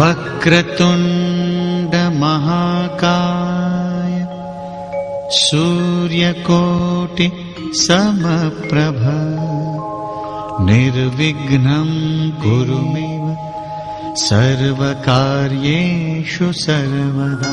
वक्रतुण्डमहाकाय सूर्यकोटि समप्रभ निर्विघ्नं कुरु मे सर्वकार्येषु सर्वदा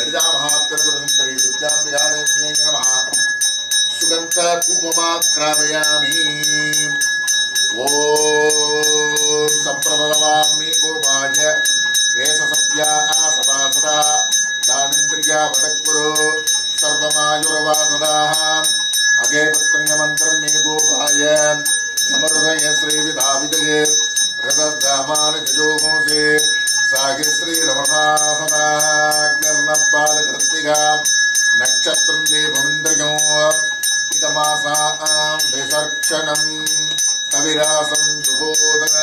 शरिजामहात्कर्गुरुन्दरी शुद्धाम्बिकादेव्यै नमः। सुगन्धकूपमाक्रामयामि ॐ सम्प्रदवामि गोपाय रेससप्या आसपासदा दानिन्द्रिया वदक्कुरु सर्वमायुर्वासदाः। से श्रीरमणासनाग्निर्नपालकृत्तिका नक्षत्रं देवमिन्द्रियो इदमासां विसर्क्षणं कविरासं सुबोधन।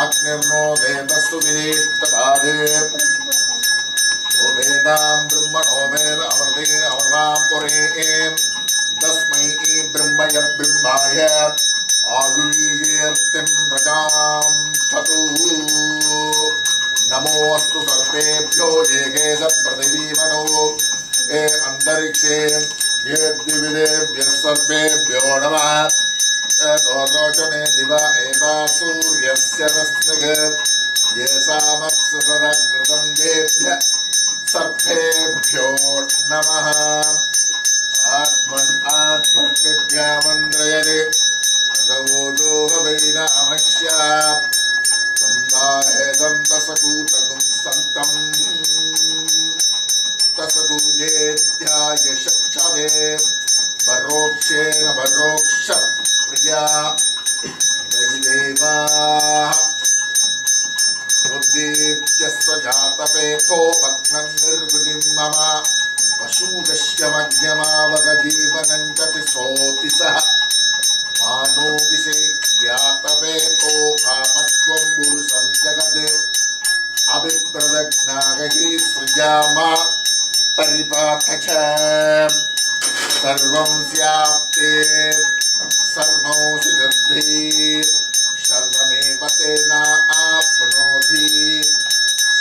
अग्निर्नो देवस्तु विदिष्टबाधे पूर्वेदाम् ब्रह्मणो मेर् अमर्तेन अमर्णाम् पुरेम् तस्मै ब्रह्मय ब्रह्माय। आगुल्येर्तिम् प्रजाम् ष्ठतु नमोऽस्तु सर्वेभ्यो ये केश पृथिवीमनो ये अन्तरिक्षे ये द्विविदेभ्यः सर्वेभ्यो नमः। तोर्लोचने दिव एवा सूर्यस्य रश्मिः। ये सामत्सु सदा कृतम् देभ्य सर्वेभ्यो नमः आत्मन् आत्मकृत्यामन्त्रयते तदवोजो वै नामस्य सम्बाहेदं तसकूतकं सन्तम्। तसकूजेत्याय शक्षवे परोक्षेण परोक्ष प्रिया। दैदेवाः उद्दीप्यस्य जातपेतो भग्नं निर्वृतिं मम। तिसोति सः मानोऽभिषेक्यातपेतो कामत्वं पुरुषं जगत् अभिप्रदग्नागहि सृजामा परिपाथ च सर्वं स्याप्ते, सर्वोऽसि दद्धी सर्वमेव तेन आप्नोति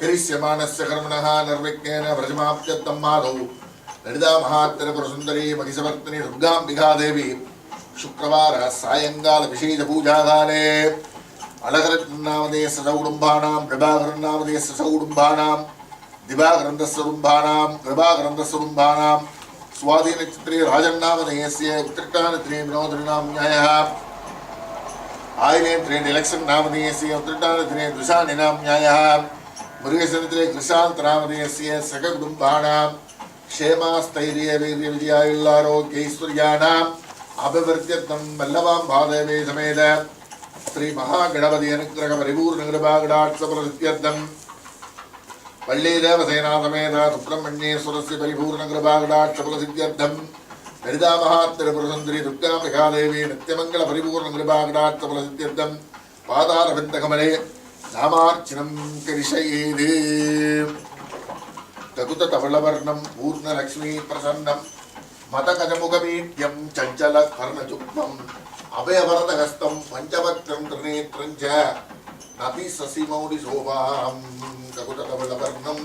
കരിഷ്യമാനസ്യ കർമ്മണ നിർവിഘ്നേന വ്രജമാപ്യത്തം മാധവ് ലളിതാമഹാത്തരപുരസുന്ദരീ മഹിഷവർത്തിനി ദുർഗാംബികാദേവി ശുക്രവാര സായങ്കാല വിശേഷ പൂജാകാലേ അളകരത്നാമതേ സസകുടുംബാണാം പ്രഭാകരനാമതേ സസകുടുംബാണാം ദിവാഗ്രന്ഥസ്വരുംഭാണാം കൃപാഗ്രന്ഥസ്വരുംഭാണാം സ്വാധീനചിത്രേ രാജന്നാമതേസ്യ ഉത്രട്ടാനത്രേ വിനോദനാം ന്യായ ആയിരേന്ദ്രേ നിലക്ഷൻ നാമതേസ്യ ഉത്രട്ടാനത്രേ ദൃശാനിനാം ന്യായ மிருகசரத்திலே கிருஷாந்தராமதேசிய சக குடும்பானாம் க்ஷேமாஸ்தைரிய வீரிய விஜயாயுள்ளாரோக்கியஸ்வரியானாம் அபிவர்த்தியத்தம் வல்லவாம் பாதவே சமேத ஸ்ரீ மகா கணபதி அனுகிரக பரிபூர்ண கிருபாகடாட்சபரத்தியத்தம் வள்ளீதேவசேனா சமேத சுப்பிரமணியேஸ்வரஸ்ய பரிபூர்ண கிருபாகடாட்சபரசித்தியத்தம் லலிதா மகாத்திரபுரசுந்தரி துர்காம்பிகாதேவி நித்தியமங்கல பரிபூர்ண கிருபாகடாட்சபரசித்தியத்தம் பாதாரவிந்தகமலே నామార్చనం కరిషయేది తగుత తమిళవర్ణం పూర్ణలక్ష్మీ ప్రసన్నం మతకజముఖమీడ్యం చంచల కర్ణచుక్మం అభయవరదహస్తం పంచవక్రం త్రినేత్రం చ నపి శశిమౌలి శోభాం తగుత తమిళవర్ణం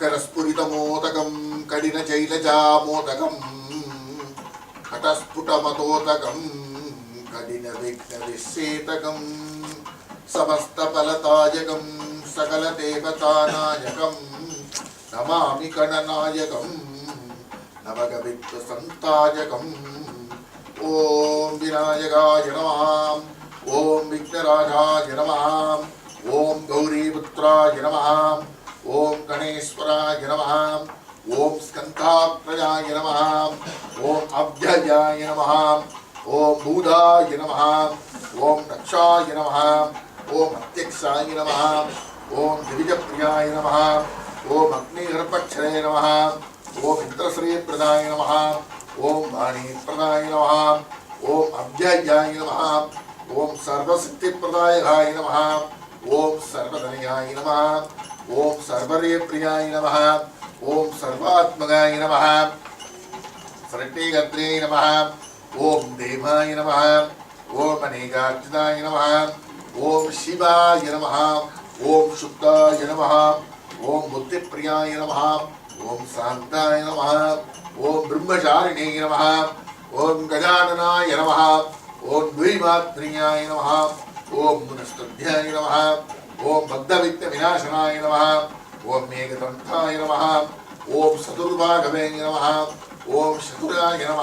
కరస్ఫురితమోదకం కడిన చైలజామోదకం కటస్ఫుటమతోదకం కడిన విఘ్న విశేతకం సమస్త ఫలతాయకం సకల దేవతానాయకం నమామి గణనాయకం నవగవిత్వ సంతాయకం ఓం వినాయకాయ నమః ఓం విఘ్నరాజాయ నమః ఓం గౌరీపుత్రాయ నమః ఓం గణేశ్వరాయ నమః ఓం స్కంధాత్రయాయ నమః ఓం అభ్యయాయ నమః ओम भूताय नमः ओम दक्षाय नमः ओम अत्यक्षाय नमः ओम द्विजप्रियाय नमः ओम अग्निगर्भक्षरे नमः ओम इन्द्रश्रीप्रदाय नमः ओम वाणीप्रदाय नमः ओम अव्ययाय नमः ओम सर्वशक्तिप्रदायकाय नमः ओम सर्वधनयाय नमः ओम सर्वरेप्रियाय नमः ओम सर्वात्मगाय नमः शरणीगत्रे नमः ஓம் தேவாய நம ஓம் அநேகார்ஜுனாய நம ஓம் சிவாய நம ஓம் சுத்தாய நம ஓம் புத்திப்பிரியாய நம ஓம் சாந்தாய நம ஓம் பிரம்மசாரிணே நம ஓம் கஜானனாய நம ஓம் துய்மாத்ரியாய நம ஓம் புனஸ்துத்தியாய நம ஓம் பக்தவித்த விநாசனாய நம ஓம் மேகதந்தாய நம ஓம் சதுர்பாகவே நம ஓம் சதுராய நம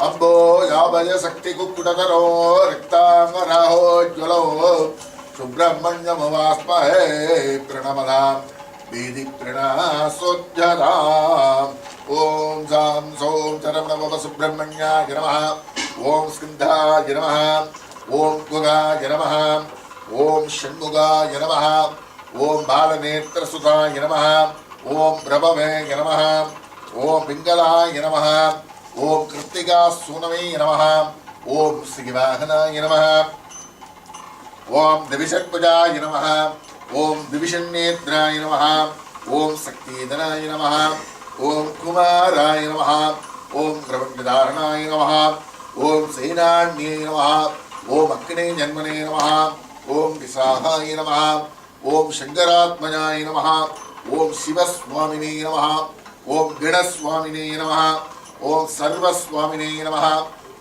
అంబో యాభయ శక్తి కుక్కుటతరో రిక్తాంగరాహోజ్వలో సుబ్రహ్మణ్యమువాస్మహే ప్రణమదాం వీధి ప్రణాసోధ్యదాం ఓం సాం సోం చరమణవ సుబ్రహ్మణ్యాయ నమ ఓం స్కంధాయ నమ ఓం గుగాయ నమ ఓం షణ్ముగాయ నమ ఓం బాలనేత్రసుతాయ నమ ఓం ప్రభవే నమ ఓం పింగళాయ నమ ఓం కృత్తికా సూనమే నమ ఓం శ్రీవాహనాయ నమ ఓం దివిషణ్భుజాయ నమ ఓం దివిషణ్నేత్రాయ నమ ఓం శక్తిధనాయ నమ ఓం కుమారాయ నమ ఓం ద్రవణ్యధారణాయ నమ ఓం సైనాణ్యే నమ ఓం అక్కినే జన్మనే నమ ఓం విశాహాయ నమ ఓం శంకరాత్మజాయ నమ ఓం శివస్వామినే నమ ఓం గణస్వామినే నమ ఓం సర్వస్వామినే నమ.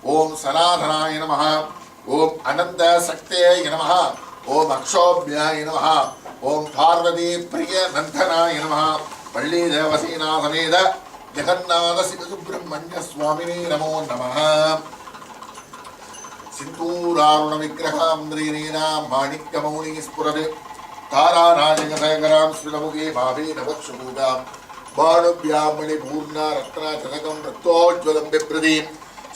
ఓం సనాతనాయ నమ. ఓం అనంత శక్తేయ నమ. ఓం అక్షోభ్యాయ నమ. ఓం పార్వతీ ప్రియ నందనాయ నమ. పళ్ళీ దేవసీనాథనేద జగన్నాథ సుబ్రహ్మణ్య స్వామినే నమో నమ. సింధూరారుణ విగ్రహాంధ్రీనా మాణిక్యమౌళీ స్ఫురత్ తారారాజగసగరాం శ్రీలముఖే భావే నవక్షుభూగా பாணுபியாமணி பூர்ணா ரத்னா ஜனகம் ரத்தோஜ்வலம் பிப்ரதீம்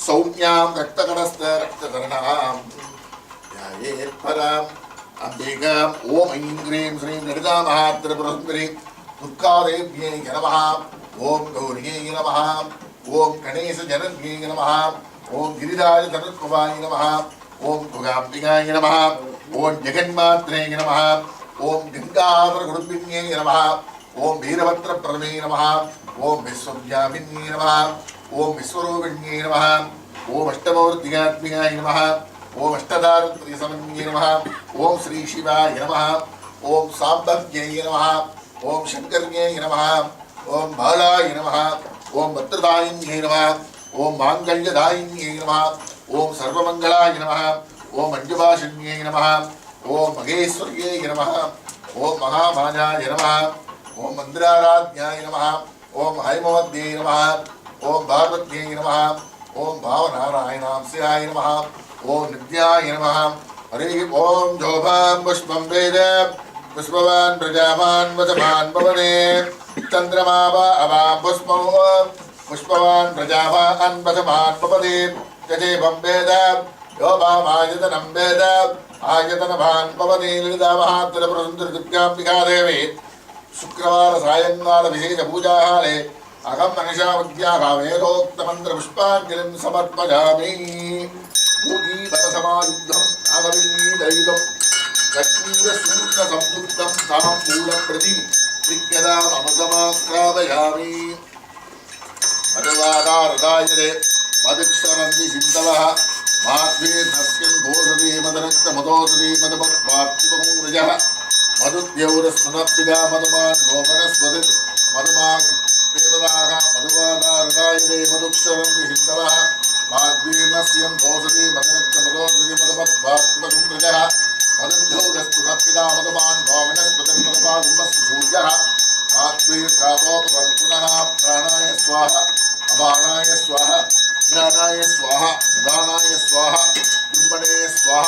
சௌமியாம் ரத்தகடஸ்த ரத்தகரணாம். பராம். அம்பிகாம். ஓம் ஐம் கிரீம் ஸ்ரீம் லலிதா மகா திரிபுரசுந்தரி துர்காதேவியை நமஹா ஓம் கௌரியை நமஹா ஓம் கணேச ஜனத்யை நமஹா ஓம் கிரிராஜ தனுத்பவாய நமஹா ஓம் துர்காம்பிகாய நமஹா ஓம் ஜெகன்மாத்ரே நமஹா ஓம் கங்காதர குடும்பிணியை நமஹா ఓం వీరభద్ర ప్రమే నమ ఓం విశ్వవ్యామిన్యే నమ ఓం విశ్వరూపిణ్యే నమ ఓం అష్టమౌర్తిగాత్మికాయ నమ ఓం అష్టదారుత్రి సమన్యే నమ ఓం శ్రీ శివాయ నమ ఓం సాంబవ్యయ నమ ఓం శంకర్యయ నమ ఓం బాలాయ నమ ఓం భద్రదాయిన్యే నమ ఓం మాంగళ్యదాయిన్యే నమ ఓం సర్వమంగళాయ నమ ఓం మంజుభాషణ్యే నమ ఓం మహేశ్వర్యే నమ ఓం మహామాజాయ నమ ॐ मन्दिराराध्याय नमः ॐ हैमवद्यै नमः, ओम पार्वत्यै नमः ॐ भावनारायणांस्याय नमः ॐ नित्याय नमः। हरिः ॐ जोभां पुष्पं वेद, पुष्पवान् प्रजावान् वचमान् भवने। चन्द्रमा वा अवां पुष्पं, पुष्पवान् प्रजावान् प्रथमान् पपदे गजेपं वेद योपामायतनं वेद, आयतनभान् पवने ललितामहात्तरप्रसुन्दरदुर्गाम्बिका देवी శుక్రవార సాయంకాల విశేష పూజాహారే అహం మనిషా విద్యాహ వేదోక్తమంత్రపుష్పాంజలిం సమర్పయామి పూజీవరసమాయుద్ధం నాగవిల్లీదయుధం కర్పూరసూర్ణసంయుక్తం తాం మూలప్రతి విజ్ఞదామృతమాక్రావయామి మధువాదారదాయరే మదిక్షరంది సింధవ మాధ్వే నస్యం ఘోషదీమదనక్తమదోదరీమదమద్భాత్యుపకూరజ మధుద్యౌరస్మనప్పిగా మధుమాన్ గోపనస్పతి మధుమా దేవదాహ మధువాదారదాయదే మధుక్షరంతి హిందవ మాద్వీర్ణస్యం దోషది మదనక్షమదోషది మధుమద్భాత్మగుండ్రజ మధుద్యౌరస్మనప్పిగా మధుమాన్ గోవినస్పతి మధుమాగుంబస్ సూర్య మాద్వీర్కాపోపవం పునః ప్రాణాయ స్వాహ అపానాయ స్వాహ జ్ఞానాయ స్వాహ దానాయ స్వాహ బ్రహ్మణే స్వాహ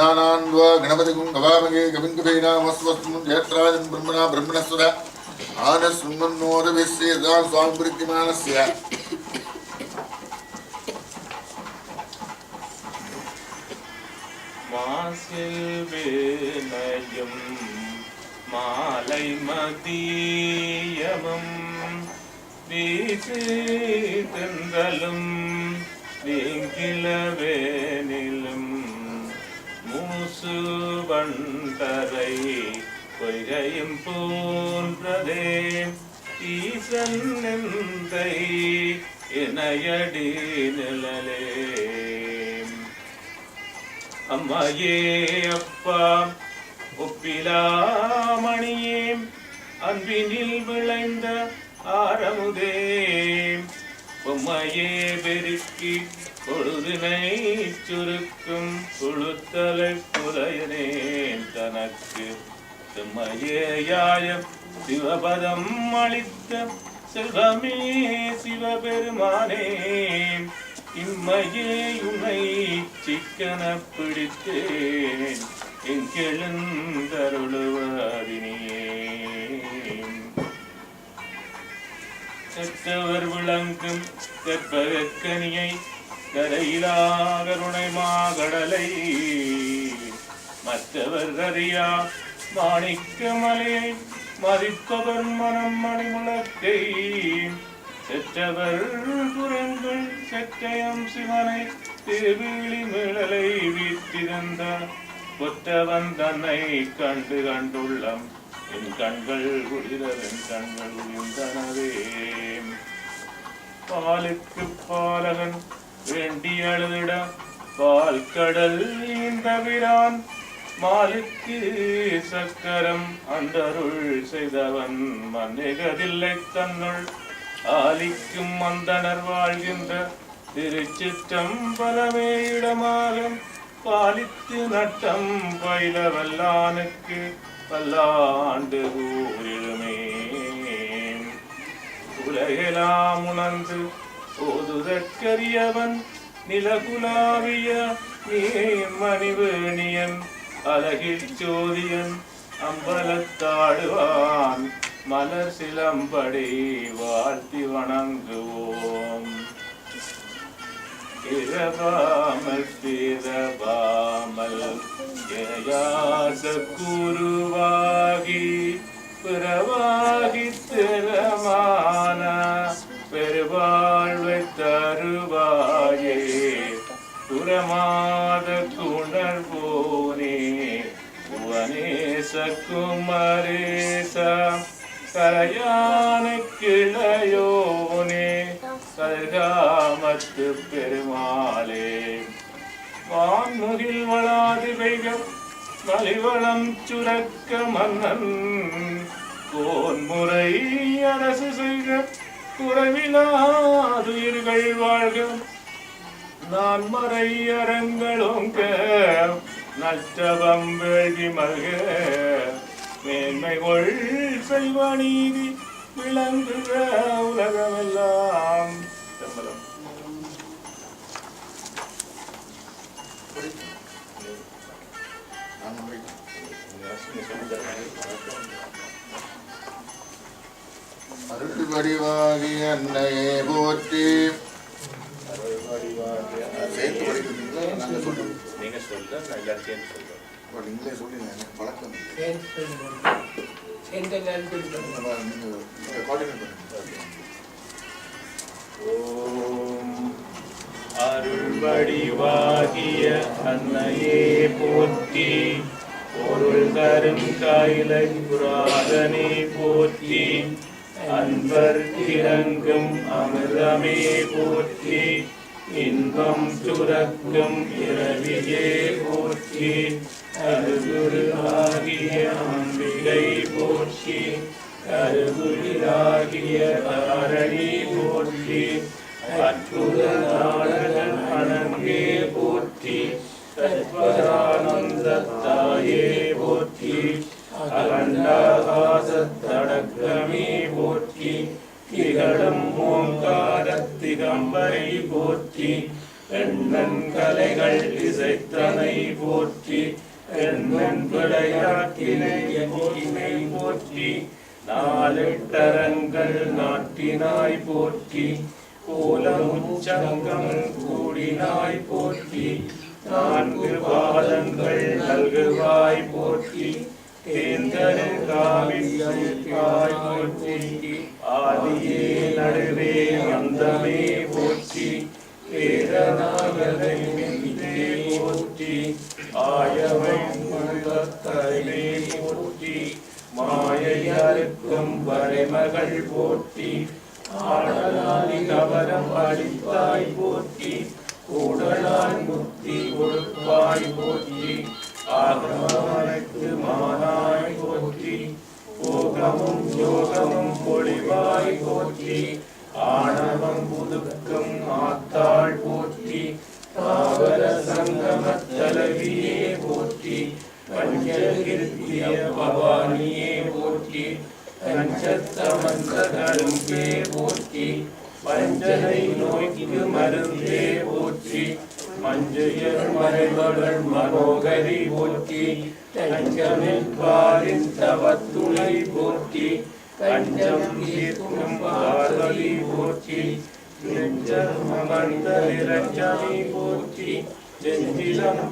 गणानान्वा गणपतिगुं गवामगे गविङ्गभेनामस्वस्मुं जयत्राजन् ब्रह्मणा ब्रह्मणस्वदा आनस्मन्नोदभिस्येदां स्वामिवृत्तिमानस्य மாசில் வேலையும் மாலை மதியமும் வீசு தென்றலும் நீங்கிலவேனிலும் மூசு வண்டரை பொய்கையும் போன்றதே. ஈசன் எந்தை இணையடி நிழலே. அம்மாயே அப்பா ஒப்பிலாமணியே அன்பினில் விளைந்த ஆரமுதே. பொம்மையே பெருக்கி பொழுதினை சுருக்கும் குழுத்தலை புலையனேன் தனக்கு. செம்மையேயாய சிவபதம் அளித்த செல்வமே சிவபெருமானே. இம்மையே உனை சிக்கன பிடித்தேன். எங்கெழுந்தருளுவாதினியே செத்தவர் விளங்கும் கற்பகக்கனியை கரையிலா கருணை மாகடலை மற்றவர் கரியா மாணிக்க மலையை மதிப்பவர் மனம் மணிமுழக்கை செற்றவர் குரங்கள் செற்றயம் சிவனை திருவிழி மிழலை வீட்டிருந்த கொற்றவன் தன்னை கண்டு கண்டுள்ளம். என் கண்கள் குளிரவன் கண்கள் குளிர்ந்தனவே. பாலுக்கு பாலகன் வேண்டி அழுதிட பால் கடல் இந்தவிரான் மாலுக்கு சக்கரம் அந்த அருள் செய்தவன் மன்னிகதில்லை தன்னுள். ஆலிக்கும் மந்தனர் வாழ்கின்ற திருச்சிற்றம்பலமே இடமாக பாலித்து நட்டம் பயில வல்லானுக்கு பல்லாண்டு கூறிடுமே உலகெலாம் உணர்ந்து ஓதுதற்கரியவன் நிலகுலாவிய மணிவேணியன் அழகில் சோதியன் அம்பலத்தாடுவான் மலர் சிலம்படி வாழ்த்தி வணங்குவோம். இரவாமல் பிறவாமல் ஏயாச குருவாகி பிறவாகி திற குமரேச கரையான கிளையோனே கல்காமத்து பெருமாளே. வான்முகில் வளாது மலிவளம் சுரக்க மன்னன். கோன்முறை அரசு செய்க குறைவிலாதுயிர்கள் வாழ்க. நான் மறை அரங்களோங்க நற்றவம் வேள்வி மல்க மேன்மைகொள் செல்வ நீதி விளங்குக உலகமெல்லாம். சம்பளம் நான் முடிக்கிறேன். அருள் வடிவாகி அன்னையே போற்றி சேர்த்து படிக்கிறீங்களா நாங்க சொல்றோம். சொல்ல நான் சேர்ந்து சொல்றேன். பட் நீங்களே சொல்லுங்க எனக்கு பழக்கம் ஓம் அருள்வடிவாகிய அன்னையே போற்றி பொருள் தரும் கைலை புராதனே போற்றி அன்பர் இறங்கும் அமிர்தமே போற்றி இன்பம் சுரக்கும் இரவியே போற்றி அருகுரு ஆகிய அம்பிகை போற்றி கருகுரிலாகிய காரணி போற்றி அற்புத நாடகன் அணங்கே போற்றி தத்வரானந்த தாயே போற்றி அகண்டாகாசத்தடக்கமே போற்றி திகழம் ஓங்காரத் திகம்பரை போற்றி எண்ணன் கலைகள் இசைத்தனை போற்றி எண்ணன் விளையாட்டினை எண்ணினை போற்றி நாளெட்டரங்கள் நாட்டினாய் போற்றி கோலமுச்சங்கம் கூடினாய் போற்றி நான்கு பாதங்கள் நல்குவாய் போற்றி தேர்ந்தரு காவியாய் போற்றி. ஆதியே நடுவே அந்தமே போற்றி பேரநாயகை மிந்தே போற்றி ஆயவை முழுவத்தருவே போற்றி மாயையருக்கும் வரைமகள் போற்றி ஆடலாதி கவரம் அளித்தாய் போற்றி கூடலான் முக்தி கொடுப்பாய் போற்றி ஆகமானக்கு மானாய் போற்றி போகமும் யோகமும் பொழிவாய் போற்றி. ஆணவம் புதுக்கம் ஆத்தாள் போற்றி. தாவர சங்கம தலைவியே போற்றி. பஞ்சகிருத்திய பவானியே போற்றி. பஞ்சத்தமந்தே போற்றி. பஞ்சனை நோய்க்கு மருந்தே போற்றி. மஞ்சள் மறைபவள் மனோகரி போற்றி.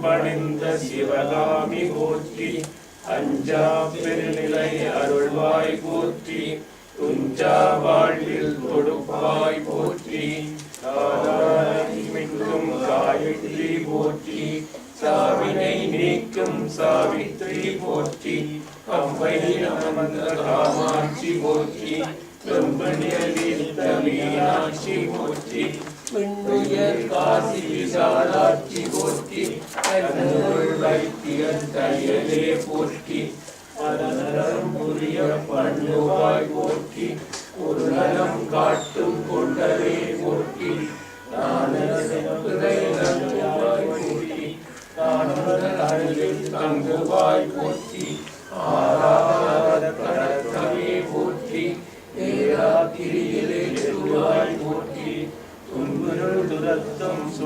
பணிந்த சிவகாமி போற்றி அஞ்சா பெருநிலை அருள்வாய் போற்றி துஞ்சா வாழ்வில் தொடுப்பாய் போற்றி மின்னும் காயத்ரி போற்றி சாவினை நீக்கும் சாவித்ரி போற்றி கம்பை அமர்ந்த காமாட்சி போற்றி வெம்பனியலித்த மீனாட்சி போற்றி விண்ணுயர் காசி விசாலாட்சி போற்றி கண்ணுள் வைத்தியர் தையலே போற்றி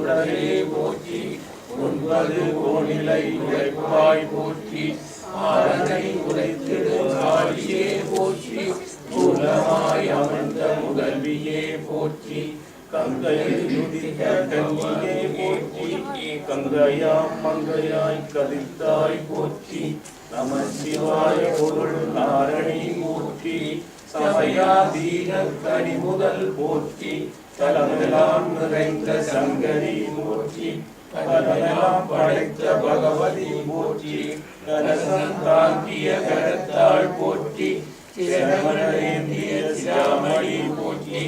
உடனே போற்றி ஒன்பது கோணிலை உழைப்பாய் போற்றி ஆரனை உழைத்திடும் காளியே போற்றி மூலமாய் அமர்ந்த முதல்வியே போற்றி கங்கையில் உதித்த கன்னியே போற்றி கங்கையாம் மங்கையாய் கதித்தாய் போற்றி நம சிவாய பொருள் நாரணி போற்றி போற்றி தலமெல்லாம் நிறைந்த சங்கரி போற்றி பலமெல்லாம் படைத்த பகவதி போற்றி கலசம் தாங்கிய கரத்தாள் போற்றி சிரமணேந்திய சிராமணி போற்றி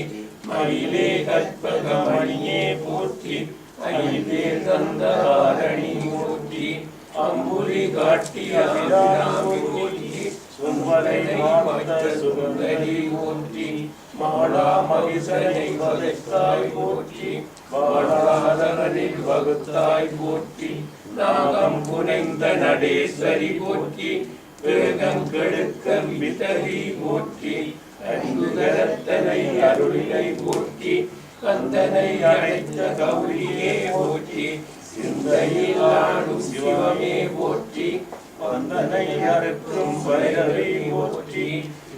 மயிலே கற்பகமணியே போற்றி ஐந்தே கந்தகாரணி போற்றி அம்புலி காட்டிய அபிராமி போற்றி சுவரை மாத்த சுந்தரி போற்றி மாடா மகிசனை வதைத்தாய் போற்றி வாடாதரனில் வகுத்தாய் போற்றி நாகம் புனைந்த நடேஸ்வரி போற்றி வேகம் கெடுக்க விதவி போற்றி அன்புகரத்தனை அருளினை போற்றி கந்தனை அழைத்த கௌரியே போற்றி சிந்தையில் ஆடும் சிவமே போற்றி வந்தனை அறுக்கும் வைரவை போற்றி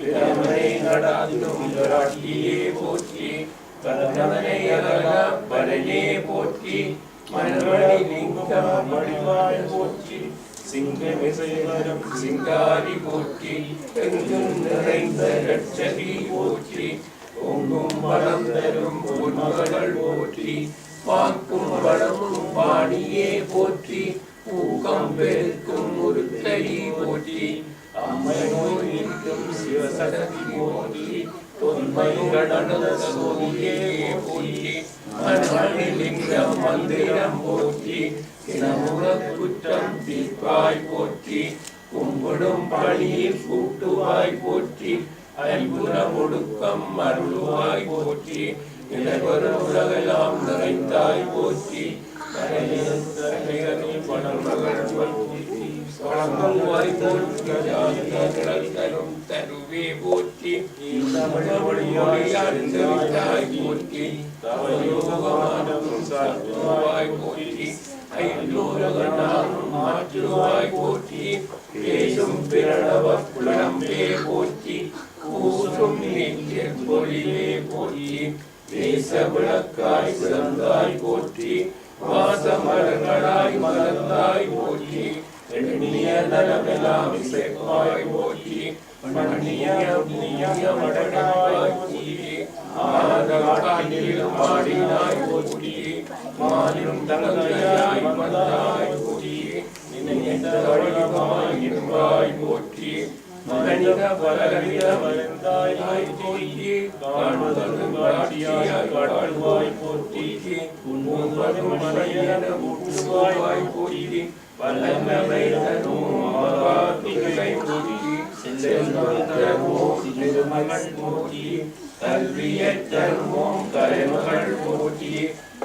பிரமனை நடாத்தும் விராட்டியே போற்றி கந்தனை அகல பலனே போற்றி மனமணி லிங்கம் மடிவாய் போற்றி சிங்கமிசைவரம் சிங்காரி போற்றி எங்கும் நிறைந்த ரட்சகி போற்றி ஓங்கும் வளம் தரும் மகள் போற்றி பார்க்கும் வளமும் பாணியே போற்றி ஊக்கம் பெருக்கும் முருத்தரி போற்றி அம்மை நோய் சிவசக்தி போற்றி தொன்மை கடந்த சோதியே போற்றி மனலிங்கம் மந்திரம் போற்றி தினமுக குற்றம் தீர்ப்பாய் போற்றி கும்பிடும் பணியில் கூட்டுவாய் போற்றி ஐம்புறம் ஒடுக்கம் அருள்வாய் போற்றி இளைவரும் உலகெல்லாம் நிறைந்தாய் போற்றி வணங்குவாய் போற்றி ஜாதிகள் தரும் தருவே போற்றி அறிந்தாய் போற்றி தவயோகமானதும் சாத்துவாய் போற்றி ஐந்தோரகனாகும் மாற்றுவாய் போற்றி பேசும் பிரணவ புலம்பே போற்றி போற்றி தேச விளக்காய் வடிவமாய் இருப்பாய் போற்றி மனித பலவித மலர்ந்தாய் போற்றி காணுதலும் காட்டியாய் வாழ்வாய் போற்றி உண்பதும் மலையென ஊற்றுவாய் போற்றி வல்லமை தரும் மகாத்திகளை போற்றி செல்வம் தருவோம் திருமகள் போற்றி கல்வியை தருவோம் கலைமகள் போற்றி நல்வரம் தருவோம் நவசக்தி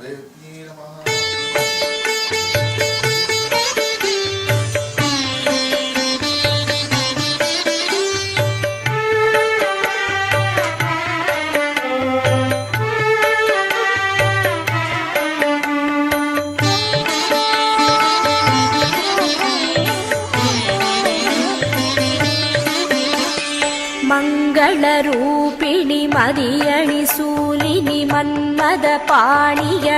महादेव्यै नमः மங்களரூபிணி மதியணி சூலினி மன்மத பாணிய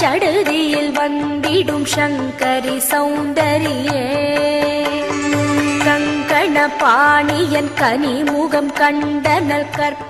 சடுதியில் வந்திடும் சங்கரி சௌந்தரியே. கங்கண பாணியன் கனிமுகம் கண்டனல் கற்ப